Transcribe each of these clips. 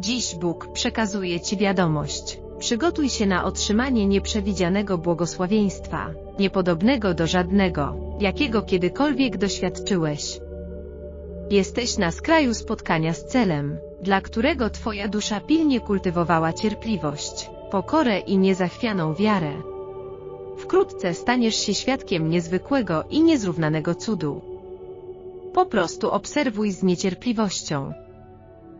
Dziś Bóg przekazuje Ci wiadomość. Przygotuj się na otrzymanie nieprzewidzianego błogosławieństwa, niepodobnego do żadnego, jakiego kiedykolwiek doświadczyłeś. Jesteś na skraju spotkania z celem, dla którego Twoja dusza pilnie kultywowała cierpliwość, pokorę i niezachwianą wiarę. Wkrótce staniesz się świadkiem niezwykłego i niezrównanego cudu. Po prostu obserwuj z niecierpliwością.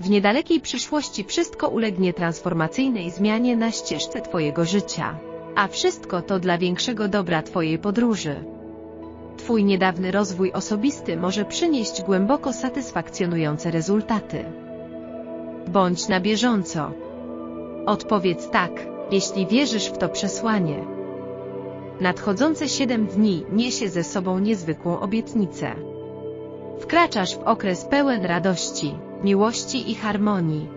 W niedalekiej przyszłości wszystko ulegnie transformacyjnej zmianie na ścieżce Twojego życia. A wszystko to dla większego dobra Twojej podróży. Twój niedawny rozwój osobisty może przynieść głęboko satysfakcjonujące rezultaty. Bądź na bieżąco. Odpowiedz tak, jeśli wierzysz w to przesłanie. Nadchodzące siedem dni niesie ze sobą niezwykłą obietnicę. Wkraczasz w okres pełen radości, miłości i harmonii.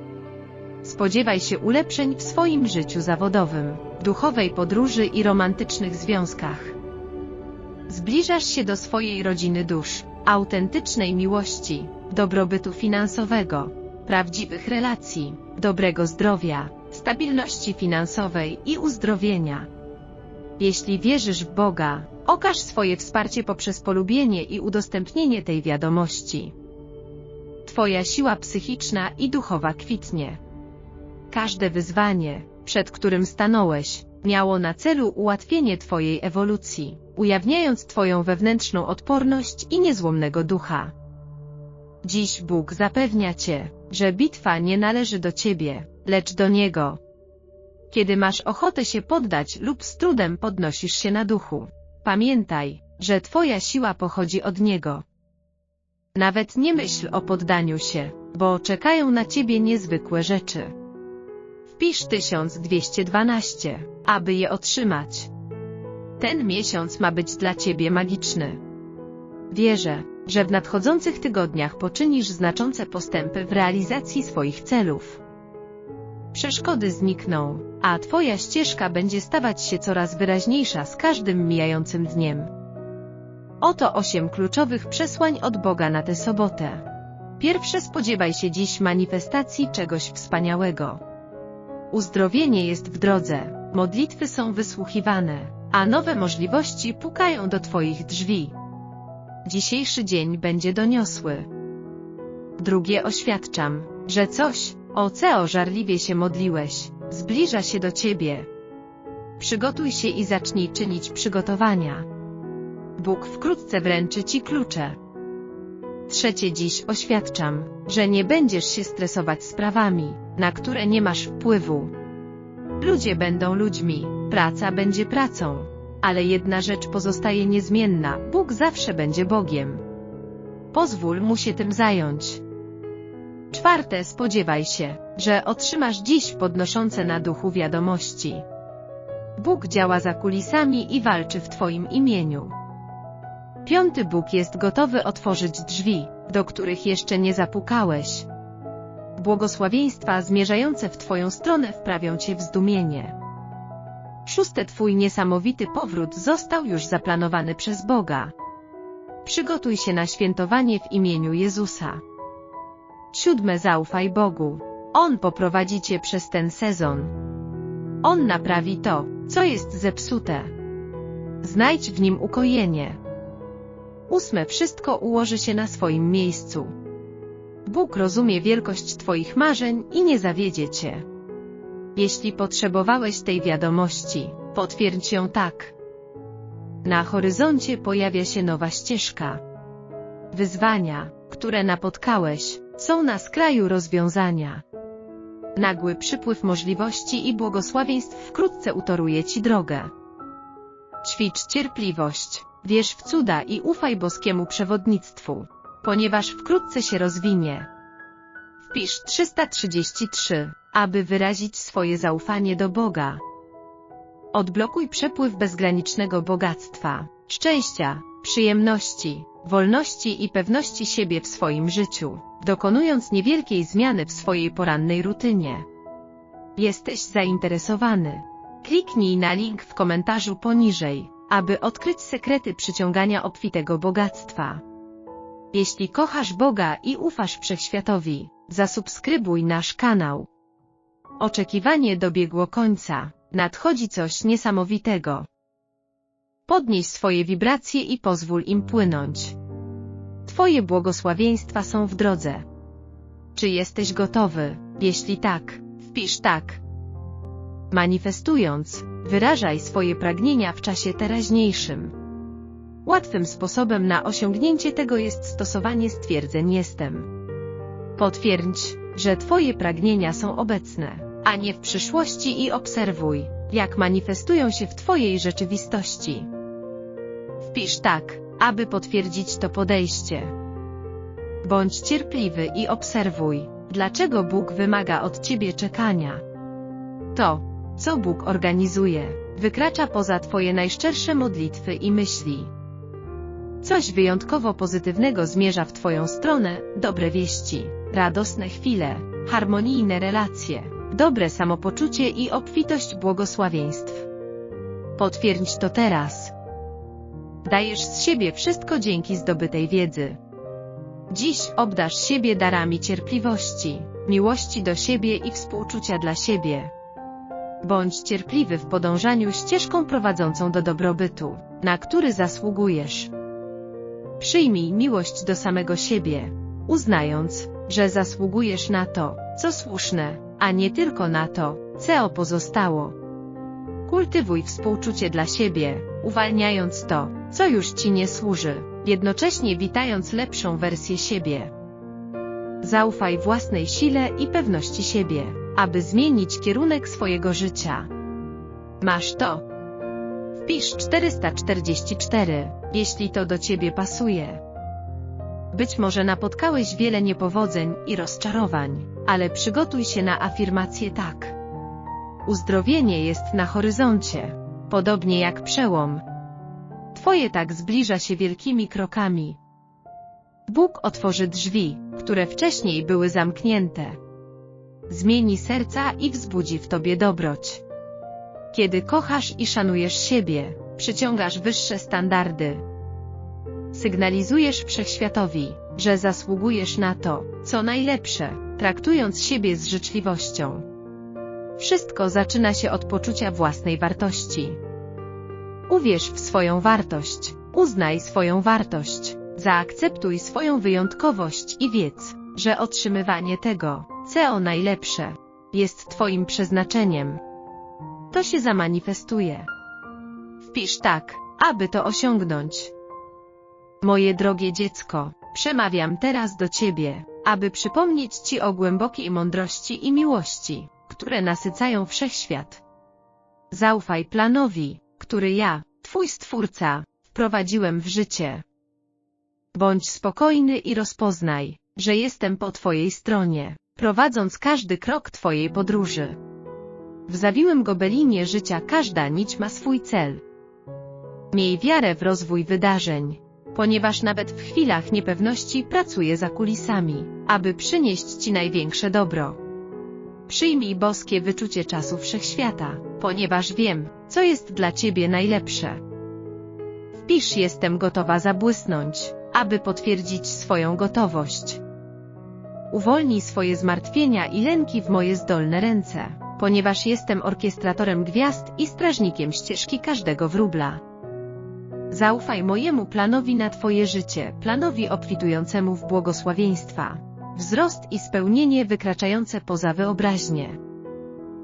Spodziewaj się ulepszeń w swoim życiu zawodowym, duchowej podróży i romantycznych związkach. Zbliżasz się do swojej rodziny dusz, autentycznej miłości, dobrobytu finansowego, prawdziwych relacji, dobrego zdrowia, stabilności finansowej i uzdrowienia. Jeśli wierzysz w Boga, okaż swoje wsparcie poprzez polubienie i udostępnienie tej wiadomości. Twoja siła psychiczna i duchowa kwitnie. Każde wyzwanie, przed którym stanąłeś, miało na celu ułatwienie Twojej ewolucji, ujawniając Twoją wewnętrzną odporność i niezłomnego ducha. Dziś Bóg zapewnia Cię, że bitwa nie należy do Ciebie, lecz do Niego. Kiedy masz ochotę się poddać lub z trudem podnosisz się na duchu, pamiętaj, że Twoja siła pochodzi od Niego. Nawet nie myśl o poddaniu się, bo czekają na Ciebie niezwykłe rzeczy. Wpisz 1212, aby je otrzymać. Ten miesiąc ma być dla Ciebie magiczny. Wierzę, że w nadchodzących tygodniach poczynisz znaczące postępy w realizacji swoich celów. Przeszkody znikną, a Twoja ścieżka będzie stawać się coraz wyraźniejsza z każdym mijającym dniem. Oto osiem kluczowych przesłań od Boga na tę sobotę. Pierwsze spodziewaj się dziś manifestacji czegoś wspaniałego. Uzdrowienie jest w drodze, modlitwy są wysłuchiwane, a nowe możliwości pukają do Twoich drzwi. Dzisiejszy dzień będzie doniosły. Drugie oświadczam, że coś, o co żarliwie się modliłeś, zbliża się do Ciebie. Przygotuj się i zacznij czynić przygotowania. Bóg wkrótce wręczy Ci klucze. Trzecie dziś oświadczam, że nie będziesz się stresować sprawami, na które nie masz wpływu. Ludzie będą ludźmi, praca będzie pracą. Ale jedna rzecz pozostaje niezmienna, Bóg zawsze będzie Bogiem. Pozwól Mu się tym zająć. Czwarte, spodziewaj się, że otrzymasz dziś podnoszące na duchu wiadomości. Bóg działa za kulisami i walczy w Twoim imieniu. Piąty Bóg jest gotowy otworzyć drzwi, do których jeszcze nie zapukałeś. Błogosławieństwa zmierzające w Twoją stronę wprawią Cię w zdumienie. Szóste Twój niesamowity powrót został już zaplanowany przez Boga. Przygotuj się na świętowanie w imieniu Jezusa. Siódme Zaufaj Bogu. On poprowadzi Cię przez ten sezon. On naprawi to, co jest zepsute. Znajdź w nim ukojenie. Ósme Wszystko ułoży się na swoim miejscu. Bóg rozumie wielkość Twoich marzeń i nie zawiedzie Cię. Jeśli potrzebowałeś tej wiadomości, potwierdź ją tak. Na horyzoncie pojawia się nowa ścieżka. Wyzwania, które napotkałeś, są na skraju rozwiązania. Nagły przypływ możliwości i błogosławieństw wkrótce utoruje Ci drogę. Ćwicz cierpliwość, wierz w cuda i ufaj boskiemu przewodnictwu, ponieważ wkrótce się rozwinie. Wpisz 333, aby wyrazić swoje zaufanie do Boga. Odblokuj przepływ bezgranicznego bogactwa, szczęścia, przyjemności, wolności i pewności siebie w swoim życiu, dokonując niewielkiej zmiany w swojej porannej rutynie. Jesteś zainteresowany? Kliknij na link w komentarzu poniżej, aby odkryć sekrety przyciągania obfitego bogactwa. Jeśli kochasz Boga i ufasz Wszechświatowi, Zasubskrybuj nasz kanał. Oczekiwanie dobiegło końca. Nadchodzi coś niesamowitego. Podnieś swoje wibracje i pozwól im płynąć. Twoje błogosławieństwa są w drodze. Czy jesteś gotowy? Jeśli tak, wpisz tak. Manifestując, wyrażaj swoje pragnienia w czasie teraźniejszym. Łatwym sposobem na osiągnięcie tego jest stosowanie stwierdzeń jestem. Potwierdź, że Twoje pragnienia są obecne, a nie w przyszłości i obserwuj, jak manifestują się w Twojej rzeczywistości. Wpisz tak, aby potwierdzić to podejście. Bądź cierpliwy i obserwuj, dlaczego Bóg wymaga od Ciebie czekania. To, co Bóg organizuje, wykracza poza Twoje najszczersze modlitwy i myśli. Coś wyjątkowo pozytywnego zmierza w Twoją stronę, dobre wieści, radosne chwile, harmonijne relacje, dobre samopoczucie i obfitość błogosławieństw. Potwierdź to teraz. Dajesz z siebie wszystko dzięki zdobytej wiedzy. Dziś obdasz siebie darami cierpliwości, miłości do siebie i współczucia dla siebie. Bądź cierpliwy w podążaniu ścieżką prowadzącą do dobrobytu, na który zasługujesz. Przyjmij miłość do samego siebie, uznając, że zasługujesz na to, co słuszne, a nie tylko na to, co pozostało. Kultywuj współczucie dla siebie, uwalniając to, co już ci nie służy, jednocześnie witając lepszą wersję siebie. Zaufaj własnej sile i pewności siebie, aby zmienić kierunek swojego życia. Masz to. Wpisz 444, jeśli to do ciebie pasuje. Być może napotkałeś wiele niepowodzeń i rozczarowań, ale przygotuj się na afirmację tak. Uzdrowienie jest na horyzoncie, podobnie jak przełom. Twoje tak zbliża się wielkimi krokami. Bóg otworzy drzwi, które wcześniej były zamknięte. Zmieni serca i wzbudzi w tobie dobroć. Kiedy kochasz i szanujesz siebie, przyciągasz wyższe standardy. Sygnalizujesz wszechświatowi, że zasługujesz na to, co najlepsze, traktując siebie z życzliwością. Wszystko zaczyna się od poczucia własnej wartości. Uwierz w swoją wartość, uznaj swoją wartość, zaakceptuj swoją wyjątkowość i wiedz, że otrzymywanie tego, co najlepsze, jest Twoim przeznaczeniem. To się zamanifestuje. Wpisz tak, aby to osiągnąć. Moje drogie dziecko, przemawiam teraz do Ciebie, aby przypomnieć Ci o głębokiej mądrości i miłości, które nasycają wszechświat. Zaufaj planowi, który ja, Twój Stwórca, wprowadziłem w życie. Bądź spokojny i rozpoznaj, że jestem po Twojej stronie, prowadząc każdy krok Twojej podróży. W zawiłym gobelinie życia każda nić ma swój cel. Miej wiarę w rozwój wydarzeń, ponieważ nawet w chwilach niepewności pracuję za kulisami, aby przynieść Ci największe dobro. Przyjmij boskie wyczucie czasu wszechświata, ponieważ wiem, co jest dla Ciebie najlepsze. Wpisz jestem gotowa zabłysnąć, aby potwierdzić swoją gotowość. Uwolnij swoje zmartwienia i lęki w moje zdolne ręce, ponieważ jestem orkiestratorem gwiazd i strażnikiem ścieżki każdego wróbla. Zaufaj mojemu planowi na Twoje życie, planowi obfitującemu w błogosławieństwa, wzrost i spełnienie wykraczające poza wyobraźnię.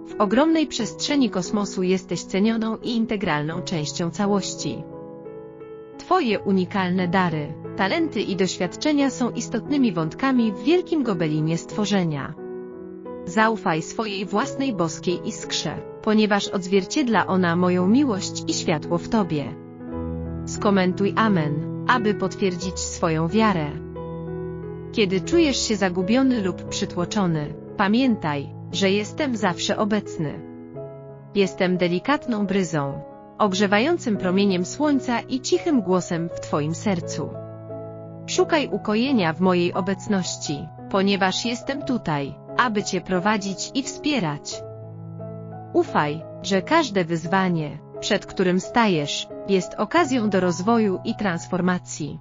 W ogromnej przestrzeni kosmosu jesteś cenioną i integralną częścią całości. Twoje unikalne dary, talenty i doświadczenia są istotnymi wątkami w wielkim gobelinie stworzenia. Zaufaj swojej własnej boskiej iskrze, ponieważ odzwierciedla ona moją miłość i światło w Tobie. Skomentuj Amen, aby potwierdzić swoją wiarę. Kiedy czujesz się zagubiony lub przytłoczony, pamiętaj, że jestem zawsze obecny. Jestem delikatną bryzą, ogrzewającym promieniem słońca i cichym głosem w Twoim sercu. Szukaj ukojenia w mojej obecności, ponieważ jestem tutaj, aby Cię prowadzić i wspierać. Ufaj, że każde wyzwanie, przed którym stajesz, jest okazją do rozwoju i transformacji.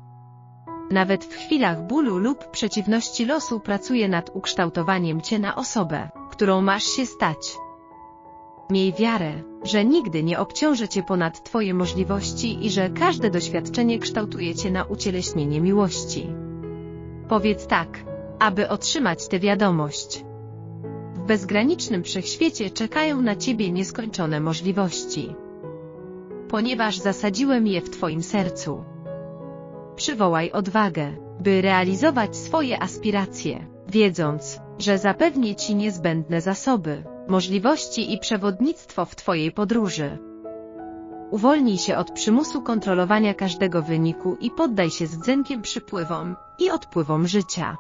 nawet w chwilach bólu lub przeciwności losu pracuje nad ukształtowaniem cię na osobę, którą masz się stać. Miej wiarę, że nigdy nie obciążę cię ponad twoje możliwości i że każde doświadczenie kształtuje cię na ucieleśnienie miłości. Powiedz tak, aby otrzymać tę wiadomość. W bezgranicznym wszechświecie czekają na ciebie nieskończone możliwości. Ponieważ zasadziłem je w twoim sercu. Przywołaj odwagę, by realizować swoje aspiracje, wiedząc, że zapewnię ci niezbędne zasoby, możliwości i przewodnictwo w twojej podróży. Uwolnij się od przymusu kontrolowania każdego wyniku i poddaj się z dzenkiem przypływom i odpływom życia.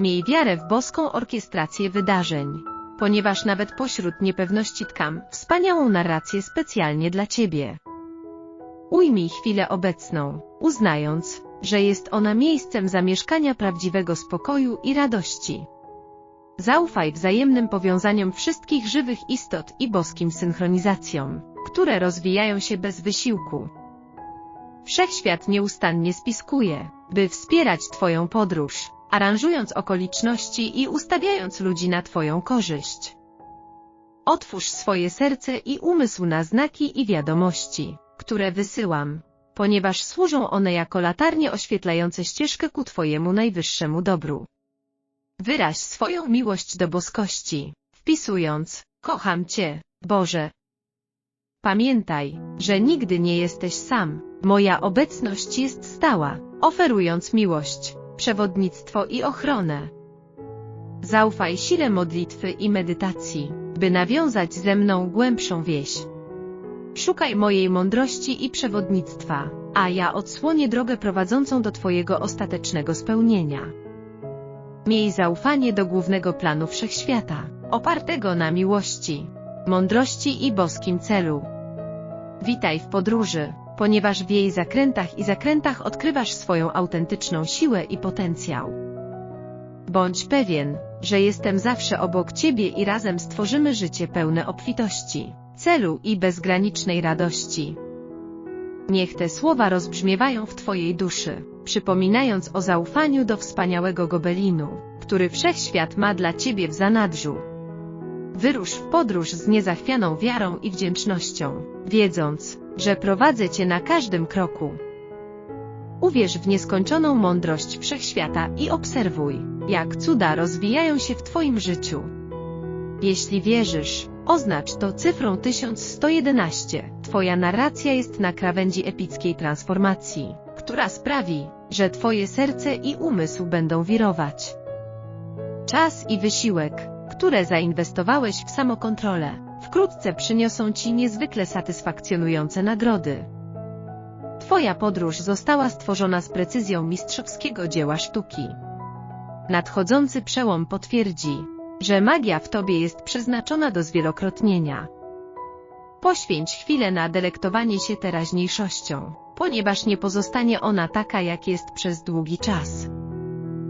Miej wiarę w boską orkiestrację wydarzeń, ponieważ nawet pośród niepewności tkam wspaniałą narrację specjalnie dla Ciebie. Ujmij chwilę obecną, uznając, że jest ona miejscem zamieszkania prawdziwego spokoju i radości. Zaufaj wzajemnym powiązaniom wszystkich żywych istot i boskim synchronizacjom, które rozwijają się bez wysiłku. Wszechświat nieustannie spiskuje, by wspierać Twoją podróż, aranżując okoliczności i ustawiając ludzi na Twoją korzyść. Otwórz swoje serce i umysł na znaki i wiadomości, które wysyłam, ponieważ służą one jako latarnie oświetlające ścieżkę ku Twojemu najwyższemu dobru. Wyraź swoją miłość do boskości, wpisując, kocham Cię, Boże. Pamiętaj, że nigdy nie jesteś sam, moja obecność jest stała, oferując miłość, przewodnictwo i ochronę. Zaufaj sile modlitwy i medytacji, by nawiązać ze mną głębszą więź. Szukaj mojej mądrości i przewodnictwa, a ja odsłonię drogę prowadzącą do Twojego ostatecznego spełnienia. Miej zaufanie do głównego planu wszechświata, opartego na miłości, mądrości i boskim celu. Witaj w podróży, ponieważ w jej zakrętach i zakrętach odkrywasz swoją autentyczną siłę i potencjał. Bądź pewien, że jestem zawsze obok Ciebie i razem stworzymy życie pełne obfitości, celu i bezgranicznej radości. Niech te słowa rozbrzmiewają w Twojej duszy, przypominając o zaufaniu do wspaniałego gobelinu, który wszechświat ma dla Ciebie w zanadrzu. Wyrusz w podróż z niezachwianą wiarą i wdzięcznością, wiedząc, że prowadzę Cię na każdym kroku. Uwierz w nieskończoną mądrość wszechświata i obserwuj, jak cuda rozwijają się w Twoim życiu. Jeśli wierzysz, oznacz to cyfrą 1111. Twoja narracja jest na krawędzi epickiej transformacji, która sprawi, że Twoje serce i umysł będą wirować. Czas i wysiłek, które zainwestowałeś w samokontrolę, wkrótce przyniosą Ci niezwykle satysfakcjonujące nagrody. Twoja podróż została stworzona z precyzją mistrzowskiego dzieła sztuki. Nadchodzący przełom potwierdzi, że magia w Tobie jest przeznaczona do zwielokrotnienia. Poświęć chwilę na delektowanie się teraźniejszością, ponieważ nie pozostanie ona taka jak jest przez długi czas.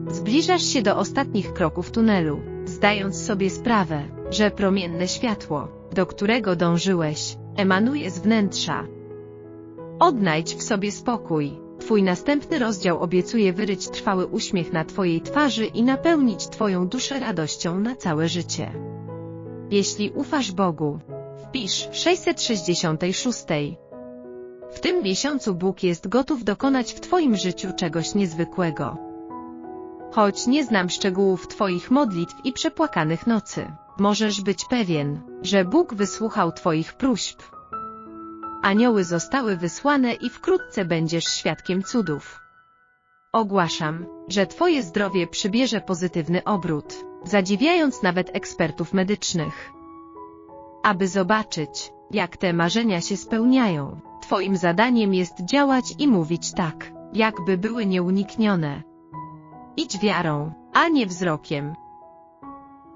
Zbliżasz się do ostatnich kroków tunelu, zdając sobie sprawę, że promienne światło, do którego dążyłeś, emanuje z wnętrza. Odnajdź w sobie spokój. Twój następny rozdział obiecuje wyryć trwały uśmiech na Twojej twarzy i napełnić Twoją duszę radością na całe życie. Jeśli ufasz Bogu, wpisz 666. W tym miesiącu Bóg jest gotów dokonać w Twoim życiu czegoś niezwykłego. Choć nie znam szczegółów Twoich modlitw i przepłakanych nocy, możesz być pewien, że Bóg wysłuchał Twoich próśb. Anioły zostały wysłane i wkrótce będziesz świadkiem cudów. Ogłaszam, że Twoje zdrowie przybierze pozytywny obrót, zadziwiając nawet ekspertów medycznych. Aby zobaczyć, jak te marzenia się spełniają, Twoim zadaniem jest działać i mówić tak, jakby były nieuniknione. Idź wiarą, a nie wzrokiem.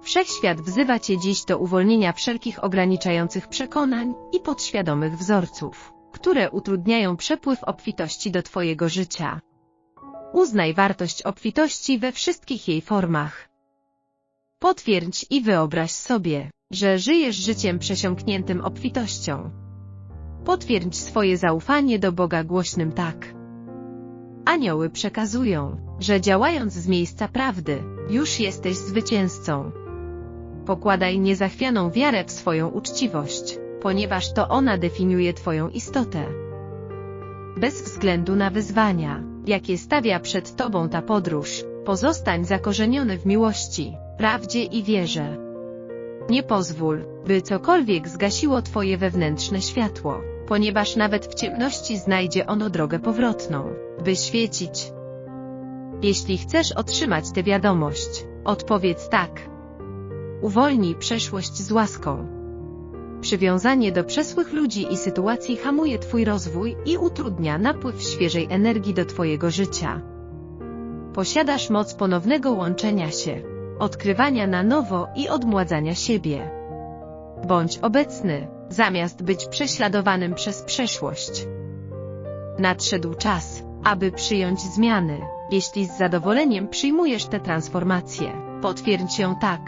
Wszechświat wzywa Cię dziś do uwolnienia wszelkich ograniczających przekonań i podświadomych wzorców, które utrudniają przepływ obfitości do Twojego życia. Uznaj wartość obfitości we wszystkich jej formach. Potwierdź i wyobraź sobie, że żyjesz życiem przesiąkniętym obfitością. Potwierdź swoje zaufanie do Boga głośnym tak. Anioły przekazują, że działając z miejsca prawdy, już jesteś zwycięzcą. Pokładaj niezachwianą wiarę w swoją uczciwość, ponieważ to ona definiuje Twoją istotę. Bez względu na wyzwania, jakie stawia przed Tobą ta podróż, pozostań zakorzeniony w miłości, prawdzie i wierze. Nie pozwól, by cokolwiek zgasiło Twoje wewnętrzne światło, ponieważ nawet w ciemności znajdzie ono drogę powrotną, by świecić. Jeśli chcesz otrzymać tę wiadomość, odpowiedz tak. Uwolnij przeszłość z łaską. Przywiązanie do przesłych ludzi i sytuacji hamuje Twój rozwój i utrudnia napływ świeżej energii do Twojego życia. Posiadasz moc ponownego łączenia się, odkrywania na nowo i odmładzania siebie. Bądź obecny, zamiast być prześladowanym przez przeszłość. Nadszedł czas, aby przyjąć zmiany. Jeśli z zadowoleniem przyjmujesz tę transformację, potwierdź ją tak.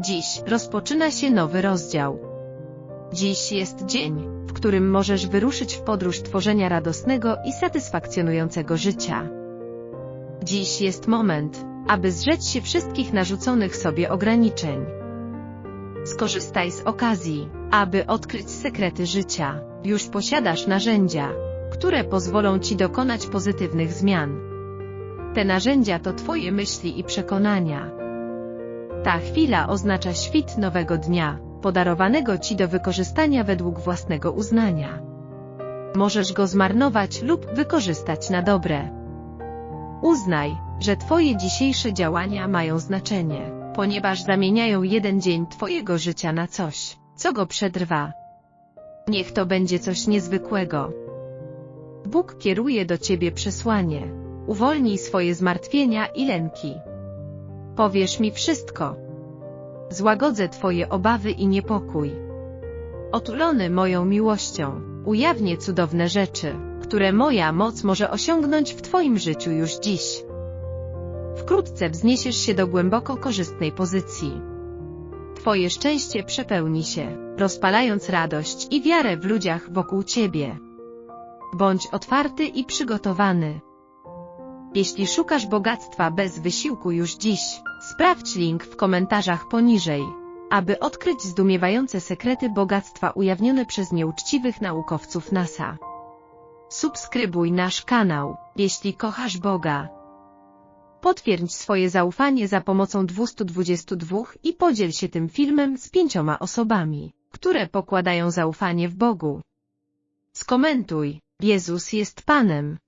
Dziś rozpoczyna się nowy rozdział. Dziś jest dzień, w którym możesz wyruszyć w podróż tworzenia radosnego i satysfakcjonującego życia. Dziś jest moment, aby zrzec się wszystkich narzuconych sobie ograniczeń. Skorzystaj z okazji, aby odkryć sekrety życia. Już posiadasz narzędzia, które pozwolą Ci dokonać pozytywnych zmian. Te narzędzia to Twoje myśli i przekonania. Ta chwila oznacza świt nowego dnia, podarowanego Ci do wykorzystania według własnego uznania. Możesz go zmarnować lub wykorzystać na dobre. Uznaj, że Twoje dzisiejsze działania mają znaczenie, ponieważ zamieniają jeden dzień Twojego życia na coś, co go przedrwa. Niech to będzie coś niezwykłego. Bóg kieruje do Ciebie przesłanie. Uwolnij swoje zmartwienia i lęki. Powiesz mi wszystko. Złagodzę Twoje obawy i niepokój. Otulony moją miłością, ujawnię cudowne rzeczy, które moja moc może osiągnąć w Twoim życiu już dziś. Wkrótce wzniesiesz się do głęboko korzystnej pozycji. Twoje szczęście przepełni się, rozpalając radość i wiarę w ludziach wokół Ciebie. Bądź otwarty i przygotowany. Jeśli szukasz bogactwa bez wysiłku już dziś, sprawdź link w komentarzach poniżej, aby odkryć zdumiewające sekrety bogactwa ujawnione przez nieuczciwych naukowców NASA. Subskrybuj nasz kanał, jeśli kochasz Boga. Potwierdź swoje zaufanie za pomocą 222 i podziel się tym filmem z pięcioma osobami, które pokładają zaufanie w Bogu. Skomentuj, Jezus jest Panem.